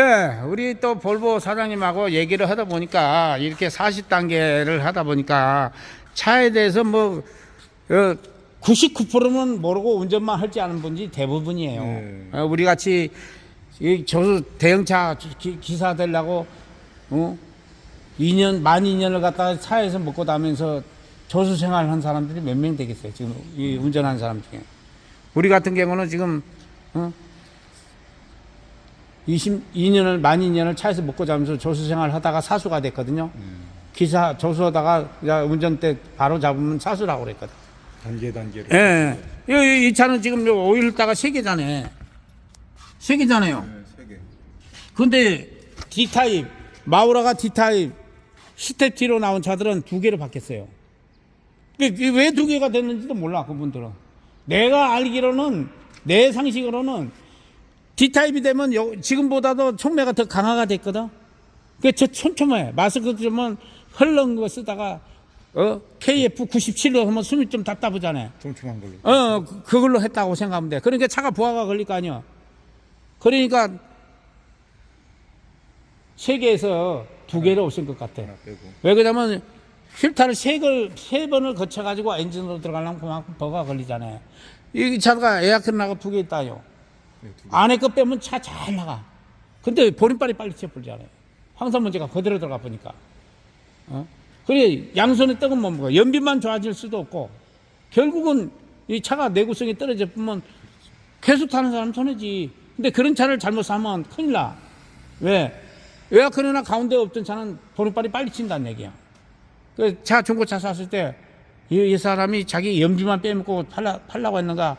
예, 우리 또 볼보 사장님하고 얘기를 하다 보니까 이렇게 40단계를 하다 보니까 차에 대해서 뭐 어, 99%는 모르고 운전만 할지 아는 분이 대부분이에요. 네. 어, 우리 같이 이 저수 대형차 기, 기사 되려고 어? 2년 만 2년을 갖다가 차에서 먹고 다면서 조수 생활한 사람들이 몇 명 되겠어요. 지금 이 운전하는 사람 중에 우리 같은 경우는 지금 어? 22년을 만 2년을 차에서 먹고 자면서 조수 생활 하다가 사수가 됐거든요. 기사 조수하다가 야, 운전대 바로 잡으면 사수라고 그랬거든. 단계 단계로. 예. 이, 이 차는 지금 요 오일 있다가 세 개잖아요. 세 개잖아요. 네, 세 개. 근데 D타입, 마우라가 D타입, 스텝 T로 나온 차들은 두 개로 바뀌었어요. 왜 두 개가 됐는지도 몰라, 그분들은. 내가 알기로는, 내 상식으로는 D타입이 되면 요- 지금보다도 촉매가 더 강화가 됐거든. 그게 저 촘촘해. 마스크 좀 흘른 거 쓰다가, 어, KF97로 하면 숨이 좀 답답하잖아요. 촘촘한 걸로. 어, 그- 그걸로 했다고 생각하면 돼. 그러니까 차가 부하가 걸릴 거 아니야. 그러니까 세계에서 두 개로 오신 것 같아. 왜 그러냐면 필터를 세, 걸, 세 번을 거쳐가지고 엔진으로 들어가려면 그만큼 버가 걸리잖아요. 이 차가 에어컨 나가 두 개 있다요. 네. 안에 거 빼면 차 잘 나가. 근데 보림발이 빨리 채불잖아요. 황산 문제가 그대로 들어가 보니까. 어? 그래, 양손에 떡은 못 먹어. 연비만 좋아질 수도 없고, 결국은 이 차가 내구성이 떨어져 보면 계속 타는 사람 손해지. 근데 그런 차를 잘못 사면 큰일 나. 왜? 에어컨이나 가운데 없던 차는 보름발이 빨리 친다는 얘기야. 그 차 중고차 샀을 때, 이, 이 사람이 자기 연비만 빼먹고 팔라, 팔라고 했는가,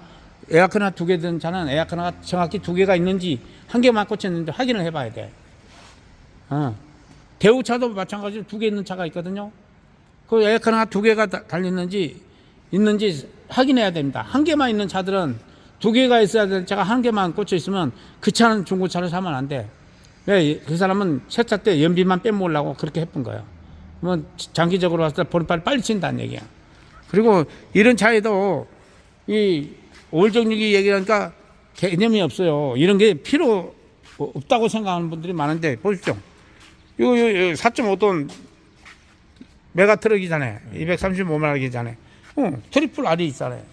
에어컨 하나 두 개 든 차는 에어컨 하나 정확히 두 개가 있는지, 한 개만 꽂혔는지 확인을 해봐야 돼. 어. 대우차도 마찬가지로 두 개 있는 차가 있거든요. 그 에어컨 하나 두 개가 다- 달렸는지, 있는지 확인해야 됩니다. 한 개만 있는 차들은 두 개가 있어야 될 차가 한 개만 꽂혀 있으면 그 차는 중고차를 사면 안 돼. 왜? 그 사람은 새차때 연비만 빼먹으려고 그렇게 해본 거야. 그러면 장기적으로 봤을 때 보름팔 빨리 친다는 얘기야. 그리고 이런 차에도 이 오일정육이 얘기하니까 개념이 없어요. 이런 게 필요 없다고 생각하는 분들이 많은데 보십시오. 이거 4.5톤 메가 트럭이잖아요. 235마력이잖아요. 어, 트리플 R이 있잖아요.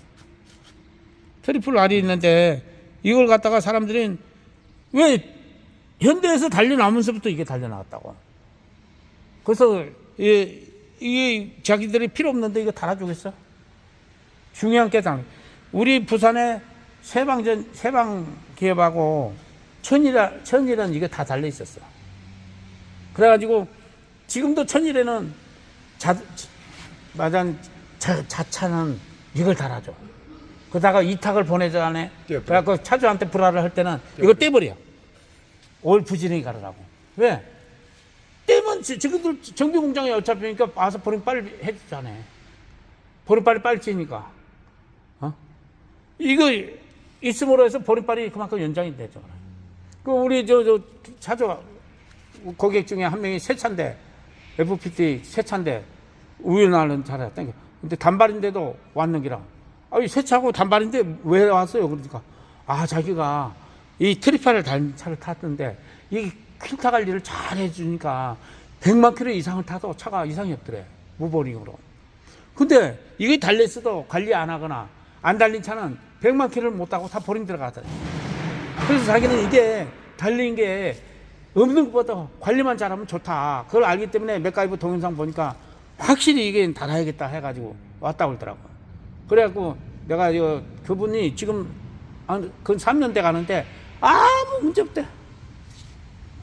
트리플 R이 있는데 이걸 갖다가 사람들이 왜 현대에서 달려나면서부터 이게 달려나왔다고. 그래서 이, 이게 자기들이 필요 없는데 이거 달아주겠어? 중요한 깨달. 우리 부산에 세방전 세방 기업하고 천일아 천일은 이게 다 달려 있었어. 그래가지고 지금도 천일에는 자 맞아 자, 자차는 이걸 달아줘. 그러다가 이탁을 보내자네. 그래갖고 차주한테 불화를 할 때는 이거 떼버려. 올 부지런히 가르라고. 왜? 떼면 지- 지금들 정비 공장에 어차피니까 와서 버림 빨리 해주잖아. 버림 빨리 빨리 찌니까. 어? 이거 있음으로 해서 버림빨이 그만큼 연장이 되죠. 그 우리 저저 차주 고객 중에 한 명이 새 차인데 FPT 새 차인데 우연하는 땡겨. 근데 단발인데도 왔는 기라. 아이 새 차고 단발인데 왜 왔어요? 그러니까 아 자기가 이 트리파를 달 차를 탔는데 이 필터 관리를 잘 해주니까 100만 킬로 이상을 타도 차가 이상이 없더래 무보링으로. 근데 이게 달렸어도 관리 안 하거나 안 달린 차는 100만 킬로를 못 타고 다 버림 들어가더래. 그래서 자기는 이게 달린 게 없는 것보다 관리만 잘하면 좋다. 그걸 알기 때문에 맥가이브 동영상 보니까 확실히 이게 달아야겠다 해가지고 왔다 그러더라고. 그래갖고 내가 이거 그분이 지금 한, 그 3년 돼 가는데 아무 문제 없대.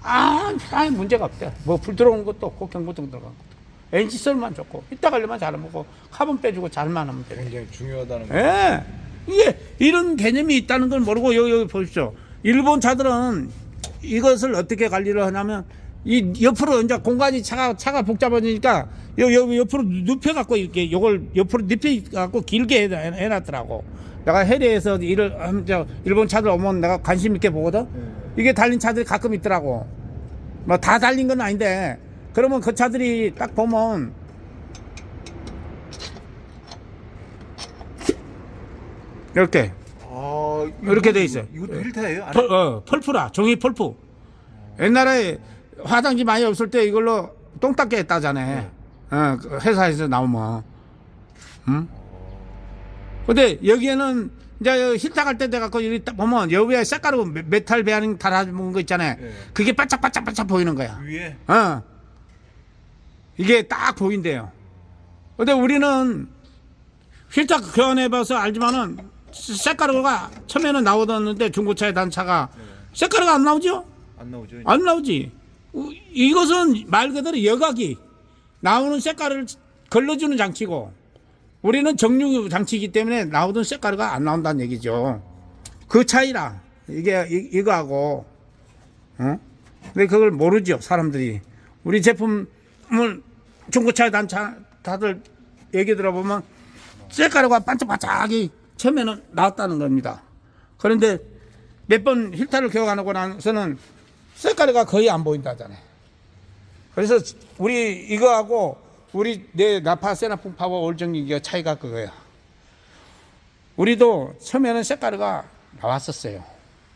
아, 아무 문제가 없대. 뭐 불 들어오는 것도 없고 경고등 들어간 것도. 엔진 썰만 좋고 이따 관리만 잘하고 카본 빼주고 잘만 하면 돼. 굉장히 중요하다는 거. 예. 이게 이런 개념이 있다는 걸 모르고 여기, 여기 보십시오. 일본 차들은 이것을 어떻게 관리를 하냐면 이 옆으로 이제 공간이 차가 차가 복잡해지니까 여, 여, 옆으로 눕혀 갖고 이렇게 요걸 옆으로 눕혀 갖고 길게 해, 해, 놨더라고 내가 해리에서 일을 하면 저 일본 차들 오면 내가 관심 있게 보거든. 이게 달린 차들이 가끔 있더라고. 뭐 다 달린 건 아닌데 그러면 그 차들이 딱 보면 이렇게 아, 이렇게 돼 있어요. 이것도? 펄, 어, 펄프라 종이 펄프 옛날에 화장지 많이 없을 때 이걸로 똥 닦게 했다잖아요. 어, 그 회사에서 나오면. 응? 근데 여기에는 이제 힐타 갈때 돼갖고 여기 딱 보면 여기에 메- 메탈 베어링 달아먹은 거 있잖아요. 네. 그게 반짝반짝반짝 보이는 거야. 위에 어. 이게 딱 보인대요. 근데 우리는 휠딱 교환해봐서 알지만은 색가루가 처음에는 나오던데 중고차에 단 차가 색가루가 안 나오죠? 안 나오죠. 안 나오지. 우- 이것은 말 그대로 여각이 나오는 색깔을 걸러주는 장치고 우리는 정류 장치이기 때문에 나오던 색깔가 안 나온다는 얘기죠. 그 차이라 이게 이, 이거하고 어? 근데 그걸 모르죠 사람들이 우리 제품을 중고차에 단차 다들 얘기 들어보면 색가루가 반짝반짝하게 처음에는 나왔다는 겁니다. 그런데 몇 번 힐타를 교환하고 나서는 색깔이가 거의 안 보인다잖아요. 그래서 우리 이거하고 우리 내 나파 세나풍 파워 올정기가 차이가 그거야. 우리도 처음에는 색가루가 나왔었어요.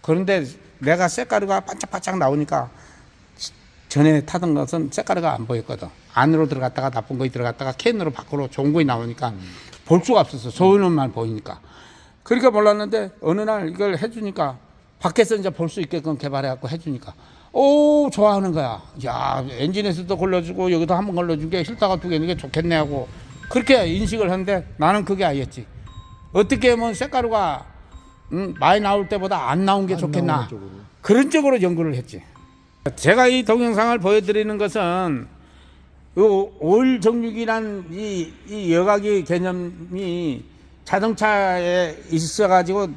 그런데 내가 색가루가 반짝반짝 나오니까 전에 타던 것은 색가루가 안 보였거든. 안으로 들어갔다가 나쁜 거이 들어갔다가 캔으로 밖으로 좋은 거이 나오니까 볼 수가 없었어. 좋은 것만 보이니까. 그러니까 몰랐는데 어느 날 이걸 해주니까 밖에서 이제 볼 수 있게끔 개발해갖고 해주니까 오 좋아하는 거야. 야 엔진에서도 걸러주고 여기도 한번 걸러준 게 힐타가 두 개 있는 게 좋겠네 하고 그렇게 인식을 하는데 나는 그게 아니었지. 어떻게 하면 색가루가 음, 많이 나올 때보다 안 나온 게 좋겠나 나오는 쪽으로. 그런 쪽으로 연구를 했지. 제가 이 동영상을 보여드리는 것은 이 오일 정육이란 이, 이 여각의 개념이 자동차에 있어가지고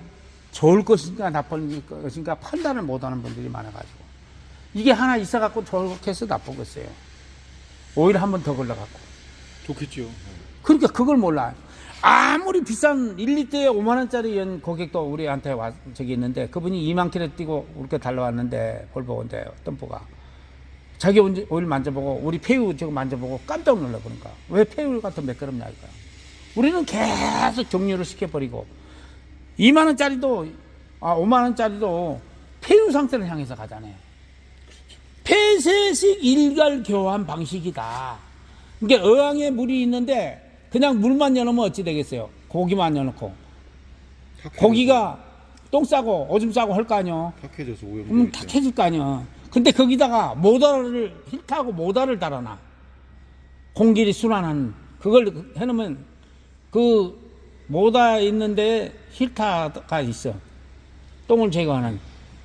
좋을 것인가 나쁠 것인가 판단을 못하는 분들이 많아가지고 이게 하나 있어갖고 해서 나쁘겠어요. 오일 한번 더 걸러갖고. 좋겠죠. 그러니까 그걸 몰라요. 아무리 비싼 1리터에 5만 원짜리 연 고객도 우리한테 와 저기 있는데 그분이 2만 킬로 뛰고 우리가 달려왔는데 볼보인데 덤프가 자기 오일 만져보고 우리 폐유 저거 만져보고 깜짝 놀라 보니까 왜 폐유 같은 매끄럽냐 이거야. 우리는 계속 정류를 시켜버리고 2만 원짜리도 아 5만 원짜리도 폐유 상태를 향해서 가잖아요. 폐쇄식 일괄 교환 방식이다. 그러니까 어항에 물이 있는데 그냥 물만 여놓으면 어찌 되겠어요? 고기만 여놓고 고기가 똥 싸고 오줌 싸고 할 거 아니요. 탁해져서 오염. 그러면 탁해질 거 아니야. 근데 거기다가 모터를 힐트하고 모터를 달아놔. 공기를 순환하는 그걸 해놓으면 그 모터 있는데 힐타가 있어. 똥을 제거하는.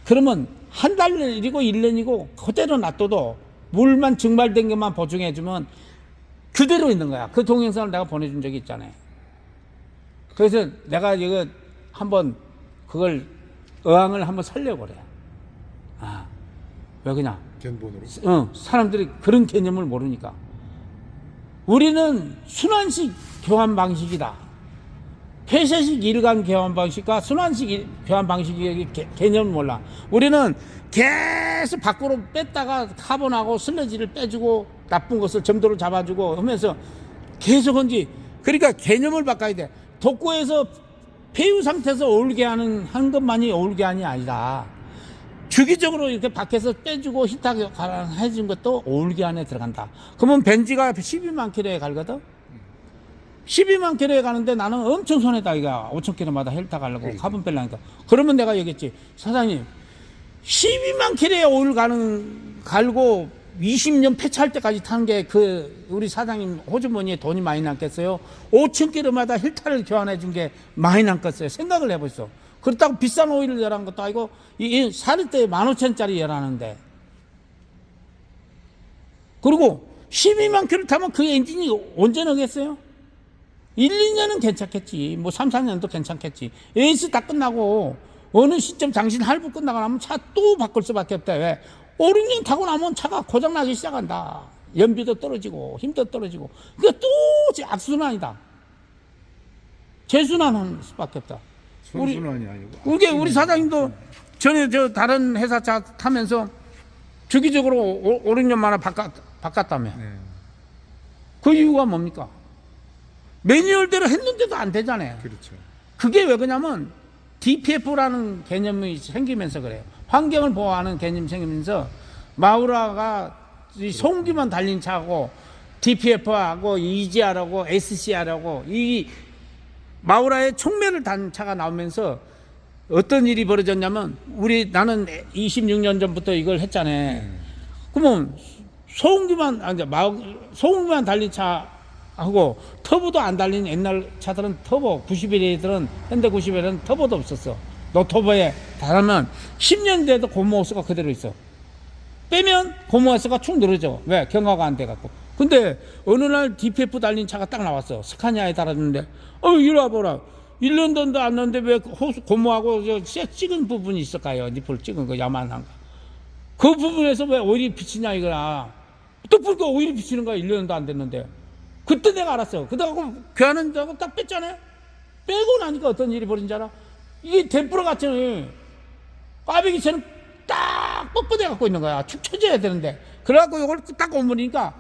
그러면 한 달이고 1년이고 그대로 놔둬도 물만 증발된 것만 보충해주면 그대로 있는 거야. 그 동영상을 내가 보내준 적이 있잖아요. 그래서 내가 이거 한번 그걸 어항을 한번 살려고 그래. 아, 왜 그냥 견본으로. 어, 사람들이 그런 개념을 모르니까. 우리는 순환식 교환 방식이다. 폐쇄식 일간 교환 방식과 순환식 일- 교환 방식의 개- 개념을 몰라. 우리는 계속 밖으로 뺐다가 카본하고 슬러지를 빼주고 나쁜 것을 점도를 잡아주고 하면서 계속 한지 그러니까 개념을 바꿔야 돼. 독고에서 폐유 상태에서 어울게 하는 한 것만이 어울게 한이 아니라 주기적으로 이렇게 밖에서 빼주고 히타게 해준 것도 어울게 안에 들어간다. 그러면 벤지가 12만 킬로에 갈거든? 12만 킬로에 가는데 나는 엄청 손해다, 이가 5천 킬로마다 헬타 가려고 카본 뺄라니까. 그러면 내가 얘기했지. 사장님, 12만 킬로에 오일 가는, 갈고 20년 폐차할 때까지 타는 게 그, 우리 사장님 호주머니에 돈이 많이 남겠어요? 5천 킬로마다 힐타를 교환해 준 게 많이 남겠어요? 생각을 해보시오. 그렇다고 비싼 오일을 열한 것도 아니고, 이, 이 사리대에 15,000짜리 열하는데. 그리고 12만 킬로 타면 그 엔진이 언제 나겠어요? 1, 2년은 괜찮겠지. 뭐 3, 4년도 괜찮겠지. 에이스 다 끝나고 어느 시점 당신 할부 끝나고 나면 차 또 바꿀 수밖에 없다. 왜? 5, 6년 타고 나면 차가 고장나기 시작한다. 연비도 떨어지고 힘도 떨어지고. 그게 또 악순환이다. 재순환하는 수밖에 없다. 우리- 선순환이 아니고. 그게 우리 사장님도 전에 저 다른 회사 차 타면서 주기적으로 5, 6년 만에 바꿨, 바꿨다며. 네. 그 이유가 뭡니까? 매뉴얼대로 했는데도 안 되잖아요. 그렇죠. 그게 왜 그러냐면 DPF라는 개념이 생기면서 그래요. 환경을 보호하는 개념이 생기면서 마우라가 이 송기만 달린 차하고 DPF하고 EGR하고 SCR하고 이 마우라의 총매를 단 차가 나오면서 어떤 일이 벌어졌냐면 우리 나는 26년 전부터 이걸 했잖아. 그러면 소음기만 아니 마우 소음기만 달린 차 하고 터보도 안 달린 옛날 차들은 터보 91애들은 현대 91에는 터보도 없었어. 노터보에 달하면 10년 돼도 고무호스가 그대로 있어. 빼면 고무호스가 축 늘어져. 왜? 경화가 안 돼갖고. 근데 어느 날 DPF 달린 차가 딱 나왔어. 스카니아에 달았는데, 어, 이리 와보라. 1년 전도 안 넣는데 왜 호수, 고무하고 저쇠 찍은 부분이 있을까요? 니플 찍은 거 야만한 거. 그 부분에서 왜 오일이 비치냐 이거나. 또 불고 오일이 비치는 거야. 1년도 안 됐는데. 그때 내가 알았어. 그다고 교환은 자고 딱 뺐잖아요. 빼고 나니까 어떤 일이 벌어진 줄 알아? 이게 덴프로 같이 꽈배기처럼 딱 뻣뻣해 갖고 있는 거야. 축 처져야 되는데. 그래갖고 이걸 딱 오므리니까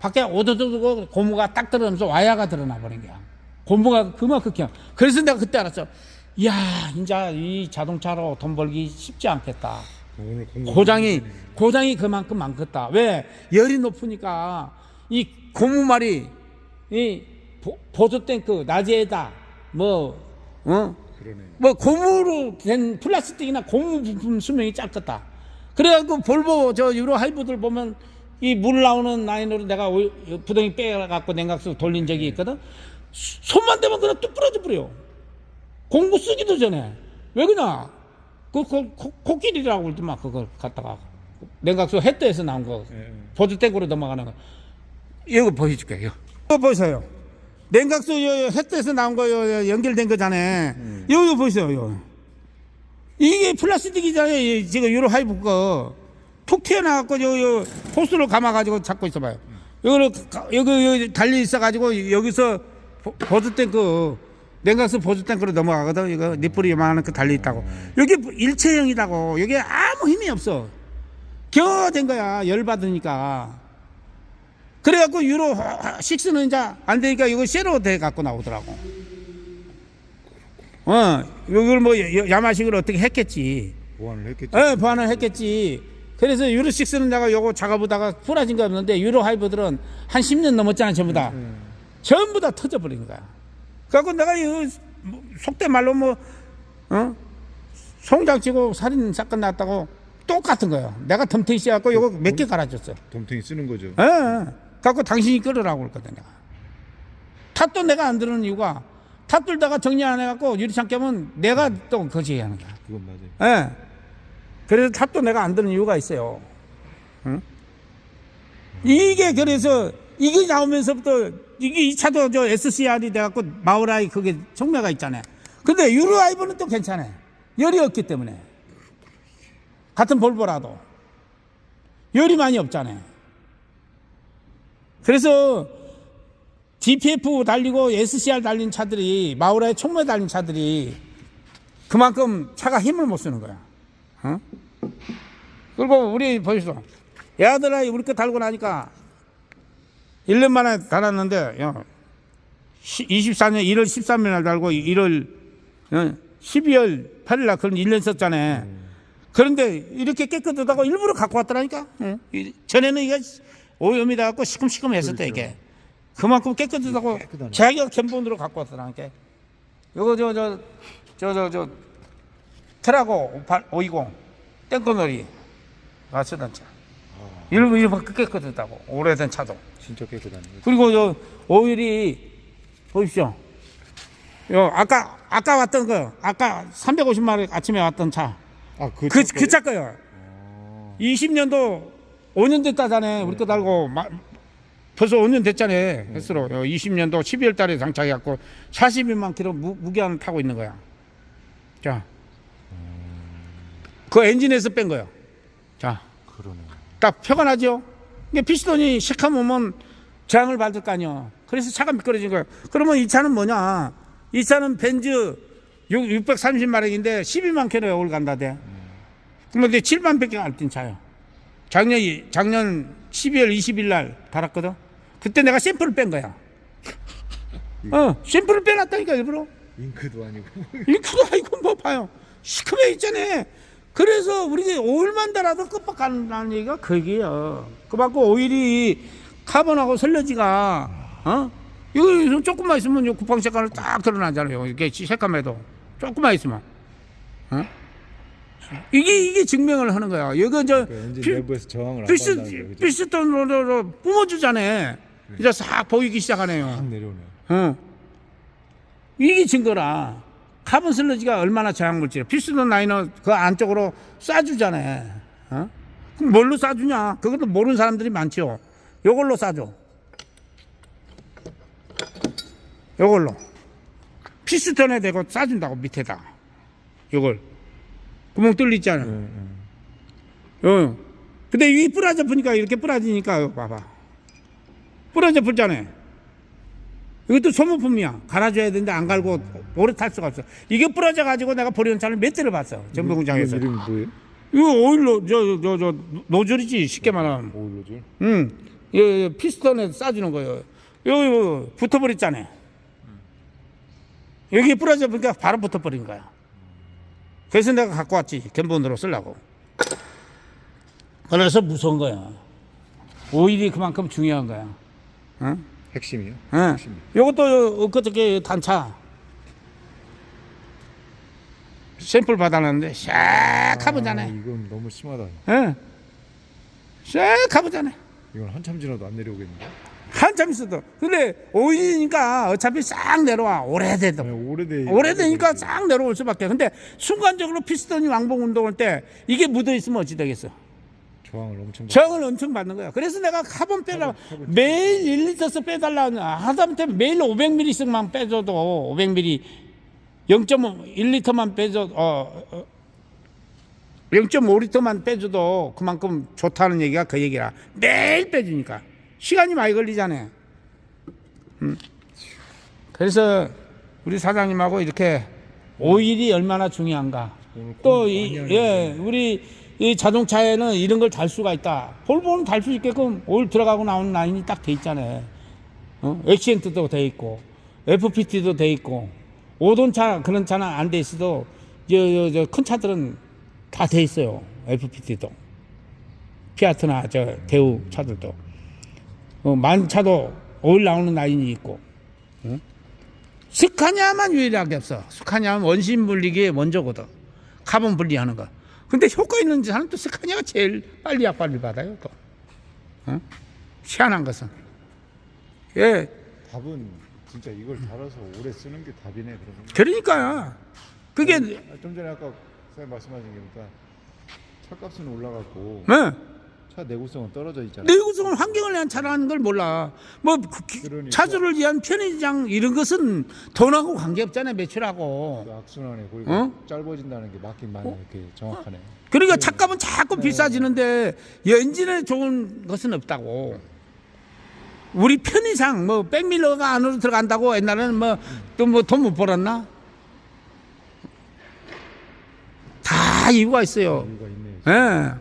밖에 오도도도 고무가 딱 들어가면서 와야가 드러나 버린 거야. 고무가 그만큼 그냥. 그래서 내가 그때 알았어. 이야, 이제 이 자동차로 돈 벌기 쉽지 않겠다. 고장이 고장이 그만큼 많겠다. 왜 열이 높으니까 이 고무말이 이 보- 보조 탱크 낮에다 뭐 어? 그러네요. 뭐 고무로 된 플라스틱이나 고무 부품 수명이 짧겠다. 그래갖고 볼보 저 유로 하이브들 보면 이 물 나오는 라인으로 내가 오- 부덩이 빼갖고 냉각수 돌린 적이 있거든. 수- 손만 대면 그냥 뚝 부러져 버려. 공구 쓰기도 전에 왜 그냐? 그, 그 코- 코끼리라고 그러더만 그걸 갖다가 냉각수 햇대에서 나온 거 예, 예. 보조 탱크로 넘어가는 거. 이거 보여줄게. 이거. 이거 보세요. 냉각수 요, 요 햇대에서 나온 거 요, 요 연결된 거잖아요. 이거, 이거 보세요. 이거. 이게 플라스틱이잖아요. 이 지금 유로 하이브 거. 툭 튀어나갖고 요, 요 호스로 감아가지고 잡고 있어봐요. 이거를 가- 여기, 여기 달리 있어가지고 여기서 보- 보조 탱크 냉각수 보조 탱크로 넘어가거든. 이거 니플이 요만한 거 달려 있다고. 여기 일체형이라고. 여기 아무 힘이 없어. 겨우 된 거야. 열 받으니까. 그래갖고 유로 6는 이제 안 되니까 이거 쉐로 돼 갖고 나오더라고. 어, 이걸 뭐 야- 야마식으로 어떻게 했겠지. 보완을 했겠죠. 예, 보완을 했겠지. 그래서 유로 6는 내가 요거 작업하다가 부러진 거 없는데 유로 하이브들은 한 10년 넘었잖아, 전부 다. 전부 다 터져버린 거야. 그래갖고 내가 이 속된 말로 뭐, 어? 송장 치고 살인 사건 났다고 똑같은 거야. 내가 덤테이 씨갖고 요거 몇 개 갈아줬어. 덤탱이 쓰는 거죠. 예, 예. 갖고 당신이 끌으라고 그랬거든, 내가. 탓도 내가 안 들은 이유가 탓 들다가 정리 안 해갖고 유리창 깨면 내가 또 거시기 하는 거야. 그건 맞아요. 예. 그래서 탑도 내가 안 드는 이유가 있어요. 응? 이게 그래서 이게 나오면서부터 이게 이 차도 저 SCR이 돼갖고 마우라이 그게 청매가 있잖아요. 근데 유로아이브는 또 괜찮아요. 열이 없기 때문에 같은 볼보라도 열이 많이 없잖아요. 그래서 DPF 달리고 SCR 달린 차들이 마우라의 총매 달린 차들이 그만큼 차가 힘을 못 쓰는 거야. 어? 그리고 우리 보시죠. 애들아 우리 거 달고 나니까 1년 만에 달았는데 야, 24년 1월 13일 날 달고 1월 어, 12월 8일 날 그런 1년 썼잖아요. 그런데 이렇게 깨끗하다고 일부러 갖고 왔더라니까. 예. 이- 전에는 이게 오염이 돼갖고 시큼시큼했었다 이게. 그만큼 깨끗하다고 깨끗하네. 자기가 견본으로 갖고 왔더라니까. 요거 저 저 저 저 저 트라고 520 땡커놀이 가 쓰던 차. 일부 일부 깨끗하다고 오래된 차도. 진짜 깨끗하네. 그리고 저 오일이 보십시오. 요 아까 아까 왔던 거 아까 350만 원 아침에 왔던 차. 아, 그, 그, 차그차 거요. 20년도 5년 됐다잖아요. 우리 거 달고 마- 벌써 5년 됐잖아요. 횟수로 20년도 12월 달에 장착해갖고 42만 킬로 무, 무게한 타고 있는 거야. 자, 그 엔진에서 뺀 거예요. 자, 그러네. 딱 표가 나죠. 이게 피스톤이 시커먼 저항을 받을 거 아니야. 그래서 차가 미끄러진 거예요. 그러면 이 차는 뭐냐? 이 차는 벤즈 630마력인데 12만 킬로에 올 간다대. 그런데 7만 100개 안뛴 차예요. 작년 작년 12월 20일 날 달았거든. 그때 내가 샘플을 뺀 거야. 어, 샘플을 빼놨다니까 일부러. 잉크도 아니고. 이크도 아이고 뭐 봐요. 시커매 있잖아. 그래서 우리가 오일만 달아도 끝박한다는 얘기가 그게요. 그 받고 오일이 카본하고 설레지가 어 이거 조금만 있으면 요 국방 색깔을 딱 드러나잖아요. 이렇게 색감에도 조금만 있으면 어 이게 이게 증명을 하는 거야. 이거 저그 엔진 피- 내부에서 저항을 안 받는다는 거예요. 그죠? 필수톤으로 뿜어주잖아요. 이제 싹 보이기 시작하네요. 확 내려오네요. 어. 이게 증거라. 카본 슬러지가 얼마나 저항물질이야. 필수돈 라이너 그 안쪽으로 쏴주잖아요. 어? 그럼 뭘로 쏴주냐? 그것도 모르는 사람들이 많죠. 요걸로 쏴줘. 요걸로. 필수톤에 대고 쏴준다고 밑에다. 요걸. 구멍 뚫리잖아. 네, 네. 어. 근데 이 부러져 보니까 이렇게 부러지니까 봐봐. 부러져 붙잖아요. 이것도 소모품이야. 갈아줘야 되는데 안 갈고 오래 탈 수가 없어. 이게 부러져 가지고 내가 버리는 차를 몇 대를 봤어. 전부 공장에서. 이름이 뭐예요? 이거 오일로 저 저 저 노즐이지 쉽게 말하면. 오일로줄? 응. 이 피스톤에 쏴주는 거예요. 여기 뭐 붙어버렸잖아요. 여기 부러져 보니까 바로 붙어버린 거야. 그래서 내가 갖고 왔지. 견본으로 쓰려고. 그래서 무서운 거야. 오일이 그만큼 중요한 거야. 응? 핵심이요? 응. 핵심이. 요것도 엊그저께 단차 샘플 받아놨는데 샥 아, 가보잖아요. 이건 너무 심하다. 응. 샥 가보잖아요. 이건 한참 지나도 안 내려오겠는데? 한참 있어도. 근데 오일이니까 어차피 싹 내려와. 오래돼도. 아니, 오래돼. 오래되니까 싹 내려올 수밖에. 근데 순간적으로 피스톤이 왕복 운동할 때 이게 묻어 있으면 어찌 되겠어? 저항을 엄청 받- 저항을 엄청 받는 거야. 그래서 내가 카본 빼라 매일 1리터씩 빼달라 하다못해 매일 500ml씩만 빼줘도 500ml 0.1리터만 빼줘 어, 어 0.5리터만 빼줘도 그만큼 좋다는 얘기가 그 얘기야. 매일 빼주니까 시간이 많이 걸리잖아요. 음. 그래서 우리 사장님하고 이렇게 오일이 얼마나 중요한가. 오늘 또 이. 예, 우리 이 자동차에는 이런 걸 달 수가 있다. 볼보는 달 수 있게끔 오일 들어가고 나오는 라인이 딱 돼 있잖아요. 어? 엑시엔트도 돼 있고, FPT도 돼 있고, 오돈차 그런 차는 안 돼 있어도 저 저 큰 차들은 다 돼 있어요. FPT도. 피아트나 저 대우 차들도. 어, 만 차도 오일 나오는 라인이 있고. 응? 스카냐만 유일하게 없어. 스카냐는 원심 분리기에 먼저거든. 카본 분리하는 거. 근데 효과 있는 차는 또 스카냐가 제일 빨리 약발을 받아요. 또. 어? 희한한 것은. 예, 답은 진짜 이걸 달아서 오래 쓰는 게 답이네 그러면. 그러니까요. 그게, 아, 좀 전에 아까 선생님 말씀하신 게 보니까 차값은 올라갔고 네. 차 내구성은 떨어져 있잖아요. 내구성은 환경을 위한 차라는 걸 몰라. 뭐, 그 기- 그러니까. 차주를 위한 편의장 이런 것은 돈하고 관계없잖아요, 매출하고. 그 악순환에 그리고 어? 짧아진다는 게 맞긴 맞네 이렇게 정확하네. 그러니까 차값은 자꾸 비싸지는데 엔진에 좋은 것은 없다고. 우리 편의상 뭐 백밀러가 안으로 들어간다고 옛날에는 뭐 또 뭐 돈 못 벌었나? 다 이유가 있어요. 예.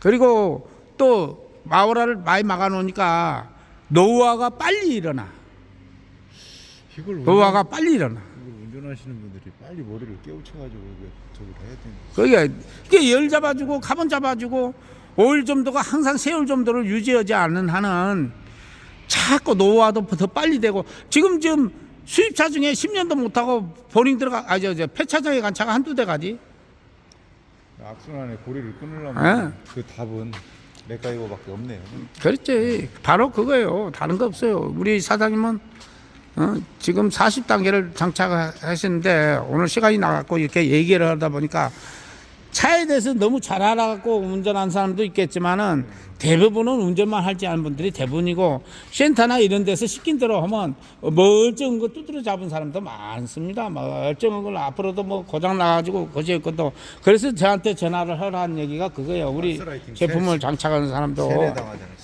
그리고 또 마오라를 많이 막아 놓으니까 노후화가 빨리 일어나. 이걸 운전, 노후화가 빨리 일어나. 이걸 운전하시는 분들이 빨리 머리를 깨우쳐가지고 저기 해야 되는 이게 열 잡아주고 카본 잡아주고 오일 점도가 항상 세월 점도를 유지하지 않는 한은 자꾸 노후화도 더 빨리 되고 지금 지금 수입차 중에 10년도 못하고 보링 들어가 아저 저 폐차장에 간 차가 한두 대 가지 악순환에 고리를 끊으려면 예. 그 답은 맥가이버밖에 없네요. 그렇지. 바로 그거예요. 다른 거 없어요. 우리 사장님은 어, 지금 40단계를 장착하시는데 오늘 시간이 나갔고 이렇게 얘기를 하다 보니까 차에 대해서 너무 잘 알아갖고 운전하는 사람도 있겠지만은 대부분은 운전만 할지 아는 분들이 대부분이고 센터나 이런 데서 시킨 대로 하면 멀쩡한 거 두드려 잡은 사람도 많습니다. 멀쩡한 걸 앞으로도 뭐 고장 나가지고 고칠 것도 그래서 저한테 전화를 하라는 얘기가 그거예요. 우리 제품을 장착하는 사람도.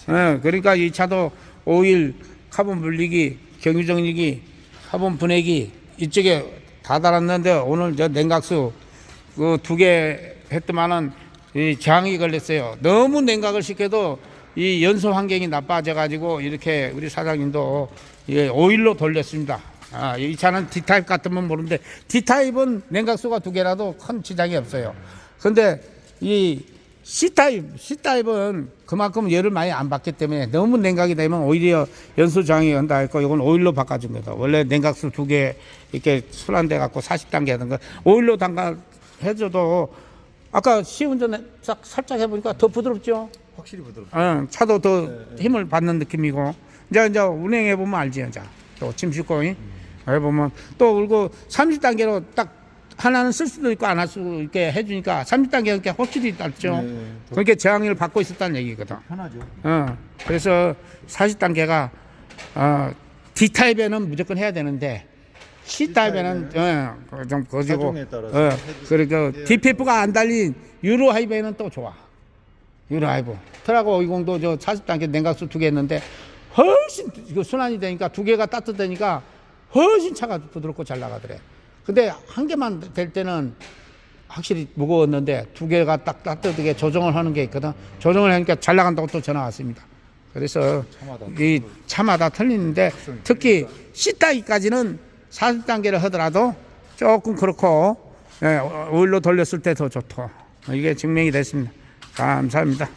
예, 그러니까 이 차도 오일, 카본 분리기, 경유정리기, 카본 분해기 이쪽에 다 달았는데 오늘 저 냉각수 그 두개 했더만은 이 저항이 걸렸어요. 너무 냉각을 시켜도 이 연소 환경이 나빠져 가지고 이렇게 우리 사장님도 예, 오일로 돌렸습니다. 아, 이 차는 D타입 같으면 모르는데 D타입은 냉각수가 두 개라도 큰 지장이 없어요. 근데 이 C타입, C타입은 그만큼 열을 많이 안 받기 때문에 너무 냉각이 되면 오히려 저항이 온다 했고 이건 오일로 바꿔준 거다. 원래 냉각수 두 개 이렇게 순환돼 갖고 40단계 하던 거 오일로 담가 해줘도 아까 시운전 싹 살짝 해보니까 더 부드럽죠. 확실히 부드럽. 어, 차도 더 힘을 받는 느낌이고 이제 이제 운행해 보면 알지 이제 또짐 싣고 이? 해보면 또 그리고 30 단계로 딱 하나는 쓸 수도 있고 안 할수 있게 해주니까 30 단계 이렇게 확실히 낫죠. 네, 더 그렇게 저항을 받고 있었다는 얘기거든. 편하죠. 어, 그래서 40 단계가 어, D 타입에는 무조건 해야 되는데 C 타입에는 어, 그좀 거지고 사종에 따라서 어, 해도- 그리고 예. DPF가 안 달린 유로 하이브에는 또 좋아. 유로 하이브. 트라고 520도 저 40단계 냉각수 두 개 했는데 훨씬 이거 순환이 되니까 두 개가 따뜻하니까 훨씬 차가 부드럽고 잘 나가더래. 근데 한 개만 될 때는 확실히 무거웠는데 두 개가 딱 따뜻하게 조정을 하는 게 있거든. 조정을 하니까 잘 나간다고 또 전화 왔습니다. 그래서 차마다 이 차마다 틀리는데 특히 C 따위까지는 40단계를 하더라도 조금 그렇고 예, 오일로 돌렸을 때 더 좋고 이게 증명이 됐습니다. 감사합니다.